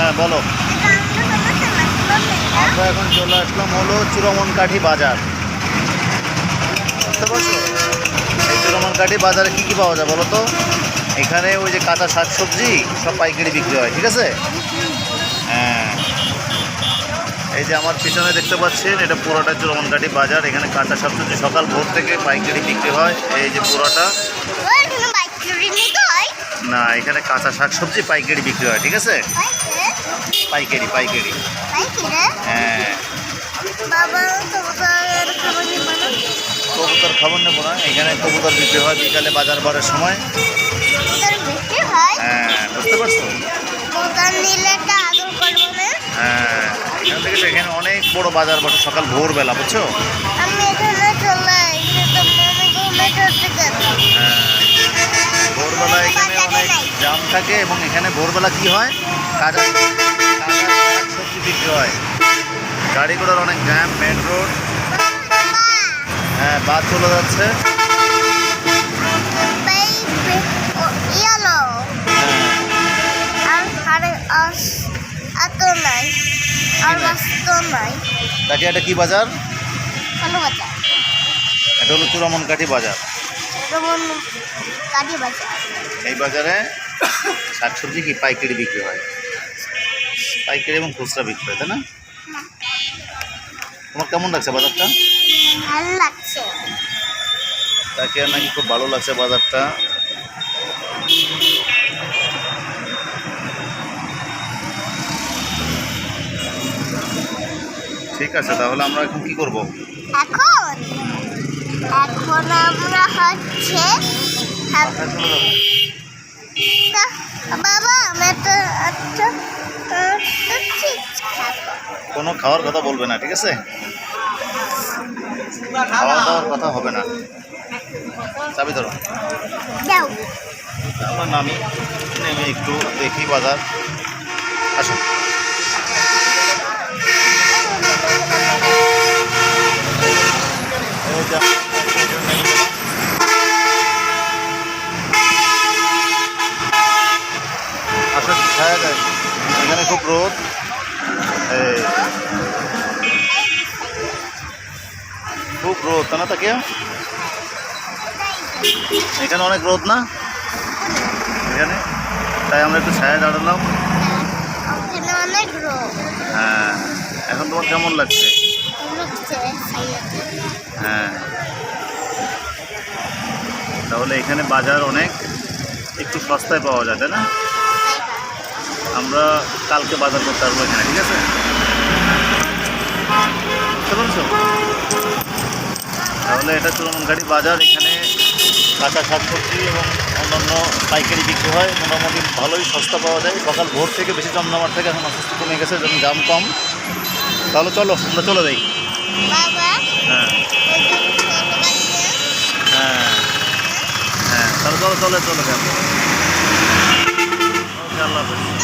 হ্যাঁ বলো। আমরা এখন চলে আসলাম হলো চূড়ামনকাঠি বাজার। বুঝতে পারছ? এই বাজারে কী কী পাওয়া যায় বলো তো? এখানে ওই যে কাঁচা শাকসবজি, সব পাইকারি বিক্রি হয়, ঠিক আছে? হ্যাঁ। এই যে আমার পিছনে দেখতে পাচ্ছেন, এটা পুরোটা চূড়ামনকাঠি বাজার। এখানে কাঁচা শাকসবজি সকাল ভোর থেকে পাইকারি বিক্রি হয়। এই যে পুরোটা। এখানে কাঁচা শাকসবজি পাইকারি বিক্রি হয়, ঠিক আছে? পাইকারি পাইকারি। হ্যাঁ কবুতর খাবার নেব না, এখানে কবুতর বিক্রি হয় বিকালে বাজার বারের সময়। হয়, বুঝতে পারছ? হ্যাঁ এখান থেকে এখানে অনেক বড় বাজার বসে সকাল ভোরবেলা, বুঝছ আমি এখানে চলে আসছি তো মনে ঘুমে চলতে গেল হ্যাঁ ভোরবেলা এখানে অনেক জাম থাকে এবং এখানে ভোরবেলা কি হয়? কাঁচা সবজি বিক্রি হয়। গাড়ি ঘোড়ার অনেক জ্যাম মেন রোড। হ্যাঁ বাস চলে যাচ্ছে। তাকে এটা কি বাজার? এটা হলো যেমন কাটি বাজার। এই বাজারে শাকসবজি কি পাইকারি বিক্রি হয়? পাইকারি এবং খুচরা বিক্রি হয় তাই না? তোমার কেমন লাগছে বাজারটা? ভালো লাগছে। তাকে নাকি খুব ভালো লাগছে বাজারটা? ঠিক আছে তাহলে আমরা এখন কি করব? এখন? এখন আমরা হচ্ছে বাবা আমি তো একটা কোনো খাওয়ার কথা বলবে না ঠিক আছে? খাওয়া দাওয়ার কথা হবে না। চাবি ধরো। আমরা নামি নেমে একটু দেখি বাজার। আসুন এই যে আসুন ছায়া যায় এখানে খুব রোদ খুব রোদ তা না তাকে এখানে অনেক রোদ না? এখানে? তাই আমরা একটু ছায়া দাঁড়ালাম। হ্যাঁ। এখন তোমার কেমন লাগছে? লাগছে হ্যাঁ। তাহলে এখানে বাজার অনেক। একটু সস্তায় পাওয়া যায় তাই না? আমরা কালকে বাজার করতে আসব এখানে ঠিক আছে? বুঝতে পারছ? তাহলে এটা চুরমনঘাটি বাজার এখানে কাঁচা শাকসবজি এবং অন্যান্য পাইকারি বিক্রি হয়। মোটামুটি ভালোই সস্তা পাওয়া যায়। সকাল ভোর থেকে বেশি জম নামার থেকে এখন অসুস্থ কমে গেছে যেমন দাম কম। তাহলে চলো আমরা চলে যাই। হ্যাঁ। হ্যাঁ। হ্যাঁ তাহলে চলো চলে চলে যাব। আল্লাহ হাফেজ।